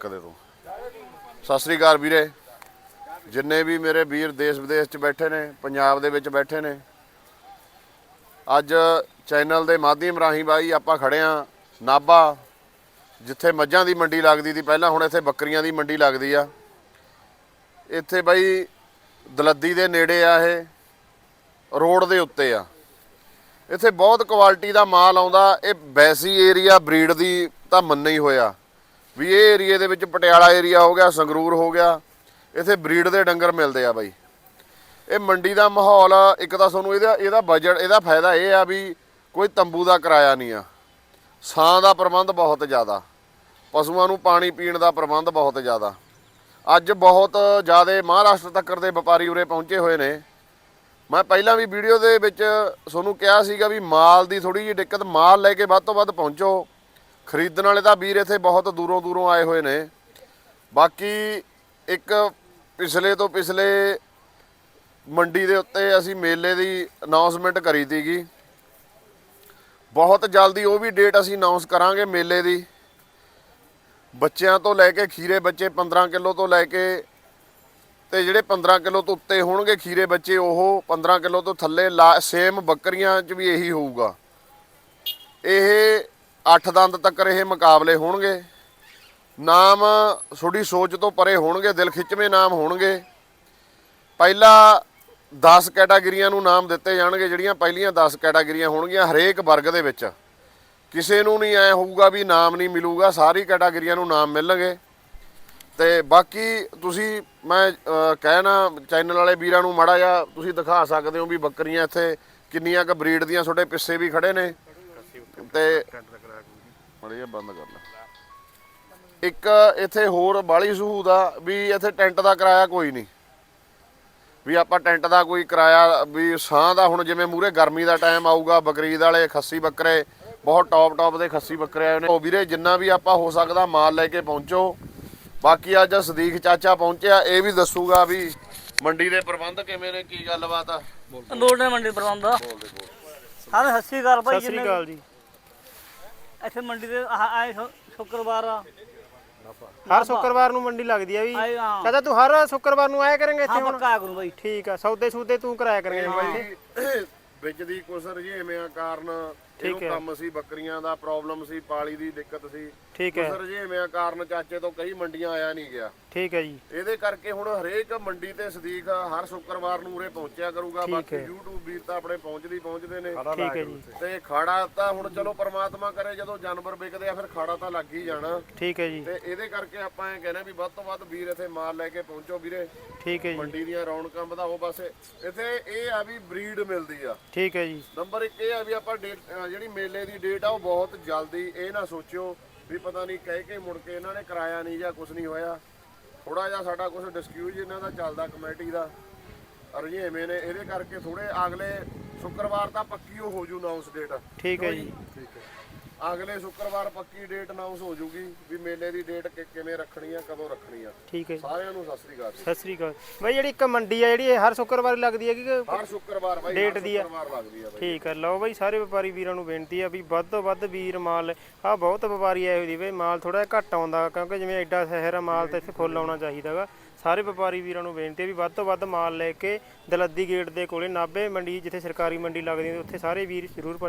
ਕਦੇ ਤੋਂ। ਸਤਿ ਸ੍ਰੀ ਅਕਾਲ ਵੀਰੇ। ਜਿੰਨੇ ਵੀ ਮੇਰੇ ਵੀਰ ਦੇਸ਼ ਵਿਦੇਸ਼ 'ਚ ਬੈਠੇ ਨੇ, ਪੰਜਾਬ ਦੇ ਵਿੱਚ ਬੈਠੇ ਨੇ, ਅੱਜ ਚੈਨਲ ਦੇ ਮਾਧਿਅਮ ਰਾਹੀਂ ਬਾਈ ਆਪਾਂ ਖੜੇ ਆ ਨਾਭਾ, ਜਿੱਥੇ ਮੱਝਾਂ ਦੀ ਮੰਡੀ ਲੱਗਦੀ ਸੀ। ਪਹਿਲਾਂ ਹੁਣ ਇੱਥੇ ਬੱਕਰੀਆਂ ਦੀ ਮੰਡੀ ਲੱਗਦੀ ਆ। ਇੱਥੇ ਬਾਈ ਦਲੱਦੀ ਦੇ ਨੇੜੇ ਆ ਇਹ, ਰੋਡ ਦੇ ਉੱਤੇ ਆ। ਇੱਥੇ ਬਹੁਤ ਕੁਆਲਿਟੀ ਦਾ ਮਾਲ ਆਉਂਦਾ। ਇਹ ਵੈਸੀ ਏਰੀਆ ਬਰੀਡ ਦੀ ਤਾਂ ਮੰਨਿਆ ਹੀ ਹੋਇਆ। ਵੀ ਇਹ ਏਰੀਏ ਦੇ ਵਿੱਚ ਪਟਿਆਲਾ ਏਰੀਆ ਹੋ ਗਿਆ, ਸੰਗਰੂਰ ਹੋ ਗਿਆ, ਇੱਥੇ ਬਰੀਡ ਦੇ ਡੰਗਰ ਮਿਲਦੇ ਆ ਬਾਈ। ਇਹ ਮੰਡੀ ਦਾ ਮਾਹੌਲ ਇੱਕ ਤਾਂ ਤੁਹਾਨੂੰ ਇਹਦਾ ਇਹਦਾ ਬਜਟ ਇਹਦਾ ਫਾਇਦਾ ਇਹ ਆ ਵੀ ਕੋਈ ਤੰਬੂ ਦਾ ਕਿਰਾਇਆ ਨਹੀਂ ਆ। ਛਾਂ ਦਾ ਪ੍ਰਬੰਧ ਬਹੁਤ ਜ਼ਿਆਦਾ। ਪਸ਼ੂਆਂ ਨੂੰ ਪਾਣੀ ਪੀਣ ਦਾ ਪ੍ਰਬੰਧ ਬਹੁਤ ਜ਼ਿਆਦਾ। ਅੱਜ ਬਹੁਤ ਜ਼ਿਆਦਾ ਮਹਾਰਾਸ਼ਟਰ ਤੱਕ ਦੇ ਵਪਾਰੀ ਉਰੇ ਪਹੁੰਚੇ ਹੋਏ ਨੇ। ਮੈਂ ਪਹਿਲਾਂ ਵੀ ਵੀਡੀਓ ਦੇ ਵਿੱਚ ਤੁਹਾਨੂੰ ਕਿਹਾ ਸੀਗਾ ਵੀ ਮਾਲ ਦੀ ਥੋੜੀ ਜਿਹੀ ਦਿੱਕਤ, ਮਾਲ ਲੈ ਕੇ ਵੱਧ ਤੋਂ ਵੱਧ ਪਹੁੰਚੋ। ਖਰੀਦਣ ਵਾਲੇ ਤਾਂ ਵੀਰ ਇੱਥੇ ਬਹੁਤ ਦੂਰੋਂ ਦੂਰੋਂ ਆਏ ਹੋਏ ਨੇ। ਬਾਕੀ ਇੱਕ ਪਿਛਲੇ ਤੋਂ ਪਿਛਲੇ ਮੰਡੀ ਦੇ ਉੱਤੇ ਅਸੀਂ ਮੇਲੇ ਦੀ ਅਨਾਉਂਸਮੈਂਟ ਕਰੀ ਤੀਗੀ ਬਹੁਤ ਜਲਦੀ ਉਹ ਵੀ ਡੇਟ ਅਸੀਂ ਅਨਾਉਂਸ ਕਰਾਂਗੇ ਮੇਲੇ ਦੀ। ਬੱਚਿਆਂ ਤੋਂ ਲੈ ਕੇ ਖੀਰੇ ਬੱਚੇ 15 ਕਿਲੋ ਤੋਂ ਲੈ ਕੇ ਤੇ ਜਿਹੜੇ 15 ਕਿਲੋ ਤੋਂ ਉੱਤੇ ਹੋਣਗੇ ਖੀਰੇ ਬੱਚੇ, ਉਹ 15 ਕਿਲੋ ਤੋਂ ਥੱਲੇ ਸੇਮ ਬੱਕਰੀਆਂ 'ਚ ਵੀ ਇਹੀ ਹੋਊਗਾ। ਇਹ 8 ਦੰਦ ਤੱਕ ਇਹ ਮੁਕਾਬਲੇ ਹੋਣਗੇ। ਨਾਮ ਤੁਹਾਡੀ ਸੋਚ ਤੋਂ ਪਰੇ ਹੋਣਗੇ, ਦਿਲ ਖਿੱਚਵੇਂ ਨਾਮ ਹੋਣਗੇ। ਪਹਿਲਾ 10 ਕੈਟਾਗਰੀਆਂ ਨੂੰ ਨਾਮ ਦਿੱਤੇ ਜਾਣਗੇ, ਜਿਹੜੀਆਂ ਪਹਿਲੀਆਂ 10 ਕੈਟਾਗਰੀਆਂ ਹੋਣਗੀਆਂ ਹਰੇਕ ਵਰਗ ਦੇ ਵਿੱਚ। ਕਿਸੇ ਨੂੰ ਨਹੀਂ ਐ ਹੋਊਗਾ ਵੀ ਨਾਮ ਨਹੀਂ ਮਿਲੂਗਾ, ਸਾਰੀ ਕੈਟਾਗਰੀਆਂ ਨੂੰ ਨਾਮ ਮਿਲਣਗੇ। ਤੇ ਬਾਕੀ ਤੁਸੀਂ, ਮੈਂ ਕਹਿਣਾ ਚੈਨਲ ਵਾਲੇ ਵੀਰਾਂ ਨੂੰ ਮਾੜਾ ਜਿਹਾ ਤੁਸੀਂ ਦਿਖਾ ਸਕਦੇ ਹੋ ਵੀ ਬੱਕਰੀਆਂ ਇੱਥੇ ਕਿੰਨੀਆਂ ਕ ਬਰੀਡ ਦੀਆਂ, ਤੁਹਾਡੇ ਪਿੱਛੇ ਵੀ ਖੜੇ ਨੇ। ਤੇ ਮਾੜਾ ਬੰਦ ਕਰ ਲੈ। ਇੱਕ ਇੱਥੇ ਹੋਰ ਬਾਲੀ ਸਹੂਲਤ ਆ ਵੀ ਇੱਥੇ ਟੈਂਟ ਦਾ ਕਿਰਾਇਆ ਕੋਈ ਨਹੀਂ। ਵੀ ਆਪਾਂ ਟੈਂਟ ਦਾ ਕੋਈ ਕਿਰਾਇਆ ਵੀ ਸਾਹ ਦਾ ਹੁਣ ਜਿਵੇਂ ਮੂਰੇ ਗਰਮੀ ਦਾ ਟਾਈਮ ਆਊਗਾ ਬਕਰੀਦ ਵਾਲੇ ਖੱਸੀ ਬੱਕਰੇ ਬਹੁਤ ਟੌਪ ਟੌਪ ਦੇ ਖੱਸੀ ਬੱਕਰੇ ਆਏ ਨੇ। ਉਹ ਵੀਰੇ ਜਿੰਨਾ ਵੀ ਆਪਾਂ ਹੋ ਸਕਦਾ ਮਾਲ ਲੈ ਕੇ ਪਹੁੰਚੋ। ਬਾਕੀ ਅੱਜ ਸਦੀਕ ਚਾਚਾ ਪਹੁੰਚਿਆ ਇਹ ਵੀ ਦੱਸੂਗਾ ਵੀ ਮੰਡੀ ਦੇ ਪ੍ਰਬੰਧ ਕਿਵੇਂ ਨੇ ਕੀ ਗੱਲਬਾਤ ਆ? ਲੋੜ ਨੇ ਮੰਡੀ ਪ੍ਰਬੰਧ ਦਾ। ਬੋਲਦੇ ਬੋਲ ਹਾਂ ਸਤਿ ਸ਼੍ਰੀ ਅਕਾਲ ਭਾਈ ਸਤਿ ਸ੍ਰੀ ਅਕਾਲ ਜੀ। ਇੱਥੇ ਮੰਡੀ ਦੇ ਆਹ ਆਏ ਸ਼ੁੱਕਰਵਾਰ ਆ। ਹਰ ਸ਼ੁੱਕਰਵਾਰ ਨੂੰ ਮੰਡੀ ਲੱਗਦੀ ਆ ਵੀ। ਆਏ ਹਾਂ। ਚਾਚਾ ਤੂੰ ਹਰ ਸ਼ੁੱਕਰਵਾਰ ਨੂੰ ਆਇਆ ਕਰਾਂਗੇ ਇੱਥੇ ਹਾਂ ਹੁਣ? ਪੱਕਾ ਕਰੂੰ ਭਾਈ ਠੀਕ ਆ ਸੌਦੇ ਸੂਦੇ ਤੂੰ ਕਰਾਇਆ ਕਰਾਂਗੇ ਬਾਈ ਬਾਈ ਵਿੱਚ ਦੀ ਕੁਛ ਰਜੇਵਿਆਂ ਕਾਰਨ ਇਹਨੂੰ ਹੈ। ਕੰਮ ਸੀ ਬੱਕਰੀਆਂ ਦਾ ਪ੍ਰੋਬਲਮ ਸੀ ਪਾਲੀ ਦੀ ਦਿੱਕਤ ਸੀ। ਠੀਕ ਹੈ। ਰਜੇਵਿਆਂ ਕਾਰਨ ਚਾਚੇ ਤੋਂ ਕਈ ਮੰਡੀਆਂ ਆਇਆ ਨਹੀਂ ਗਿਆ। ਠੀਕ ਹੈ ਜੀ। ਇਹਦੇ ਕਰਕੇ ਹੁਣ ਹਰੇਕ ਮੰਡੀ ਤੇ ਸਦੀਕ ਹਰ ਸ਼ੁੱਕਰਵਾਰ ਨੂੰ ਉਰੇ ਪਹੁੰਚਿਆ ਕਰੂਗਾ ਠੀਕ ਬਾਕੀ। YouTube ਵੀਰ ਤਾਂ ਆਪਣੇ ਪਹੁੰਚਦੇ ਪਹੁੰਚਦੇ ਨੇ। ਠੀਕ ਹੈ ਜੀ। ਤੇ ਖਾੜਾ ਤਾਂ ਹੁਣ ਚਲੋ ਪ੍ਰਮਾਤਮਾ ਕਰੇ ਜਦੋਂ ਜਾਨਵਰ ਵਿਕਦੇ ਆ ਫਿਰ ਖਾੜਾ ਤਾਂ ਲੱਗ ਹੀ ਜਾਣਾ। ਠੀਕ ਹੈ ਜੀ। ਤੇ ਇਹਦੇ ਕਰਕੇ ਆਪਾਂ ਇਹ ਕਹਿੰਦੇ ਵੀ ਵੱਧ ਤੋਂ ਵੱਧ ਵੀਰ ਇੱਥੇ ਮਾਲ ਲੈ ਕੇ ਪਹੁੰਚੋ ਵੀਰੇ। ਠੀਕ ਹੈ ਜੀ। ਮੰਡੀ ਦੀਆਂ ਰੌਣਕਾਂ ਵਧਾਓ ਬਸ। ਇੱਥੇ ਇਹ ਆ ਵੀ ਬਰੀਡ ਮਿਲਦੀ ਆ। ਠੀਕ ਹੈ ਜੀ। ਨੰਬਰ 1 ਇਹ ਆ ਵੀ ਆਪਾਂ ਜਿਹੜੀ ਮੇਲੇ ਦੀ ਡੇਟ ਆ ਉਹ ਬਹੁਤ ਜਲਦੀ ਇਹ ਨਾ ਸੋਚਿਓ ਵੀ ਪਤਾ ਨਹੀਂ ਕਹਿ ਕੇ ਮੁੜ ਕੇ ਇਹਨਾਂ ਨੇ ਕਰਾਇਆ ਨਹੀਂ ਜਾਂ ਕੁਝ ਨਹੀਂ ਹੋਇਆ। ਥੋੜਾ ਜਿਹਾ ਸਾਡਾ ਕੁਝ ਡਿਸਕਿਊਜ਼ ਇਹਨਾਂ ਦਾ ਚੱਲਦਾ ਕਮੇਟੀ ਦਾ। ਰਜੇਵੇਂ ਨੇ ਇਹਦੇ ਕਰਕੇ ਥੋੜੇ ਅਗਲੇ ਸ਼ੁੱਕਰਵਾਰ ਤਾਂ ਪੱਕੀ ਹੋ ਜੂ ਅਨਾਉਂਸ ਡੇਟ ਠੀਕ ਹੈ ਜੀ। ਅਗਲੇ ਸ਼ੁੱਕਰਵਾਰ ਪੱਕੀ ਡੇਟ ਅਨਾਉਂਸ ਹੋ ਜੂਗੀ ਵੀ ਮੇਲੇ ਦੀ ਡੇਟ ਕਿਵੇਂ ਰੱਖਣੀ ਆ ਕਦੋਂ ਰੱਖਣੀ ਆ। ਠੀਕ ਹੈ ਜੀ। ਸਾਰਿਆਂ ਨੂੰ ਸਤਿ ਸ੍ਰੀ ਅਕਾਲ ਜੀ। ਸਤਿ ਸ੍ਰੀ ਅਕਾਲ। ਬਾਈ ਜਿਹੜੀ ਇੱਕ ਮੰਡੀ ਆ ਜਿਹੜੀ ਇਹ ਹਰ ਸ਼ੁੱਕਰਵਾਰ ਲੱਗਦੀ ਹੈਗੀ ਕਿ ਹਰ ਸ਼ੁੱਕਰਵਾਰ ਬਾਈ ਹਰ ਦੀ ਆ। ਸ਼ੁੱਕਰਵਾਰ ਲੱਗਦੀ ਆ ਬਾਈ। ਠੀਕ ਹੈ। ਲਓ ਬਾਈ ਸਾਰੇ ਵਪਾਰੀ ਵੀਰਾਂ ਨੂੰ ਬੇਨਤੀ ਆ ਵੀ ਵੱਧ ਤੋਂ ਵੱਧ ਵੀਰ ਮਾਲ ਆ ਬਹੁਤ ਵਪਾਰੀ ਆਏ ਹੋਏ ਦੀ ਬਈ ਮਾਲ ਥੋੜਾ ਜਿਹਾ ਘੱਟ ਆਉਂਦਾ ਕਿਉਂਕਿ ਜਿਵੇਂ ਐਡਾ ਸ਼ਹਿਰ ਆ ਮਾਲ ਤਾਂ ਇੱਥੇ ਫੁੱਲ ਆਉਣਾ ਚਾਹੀਦਾਗਾ ਸਾਰੇ ਵਪਾਰੀ ਵੀਰਾਂ ਨੂੰ ਬੇਨਤੀ ਆ ਵੀ ਵੱਧ ਤੋਂ ਵੱਧ ਮਾਲ ਲੈ ਕੇ ਦਲੱਦੀ ਗੇਟ ਦੇ ਕੋਲੇ ਨਾਭੇ ਮੰਡੀ ਜਿੱਥੇ ਸਰਕਾਰੀ ਮੰਡੀ ਲੱਗਦੀ ਹੈ ਉੱਥੇ ਸਾਰੇ ਵੀਰ ਜ਼ਰੂਰ ਪਹੁੰਚਣ।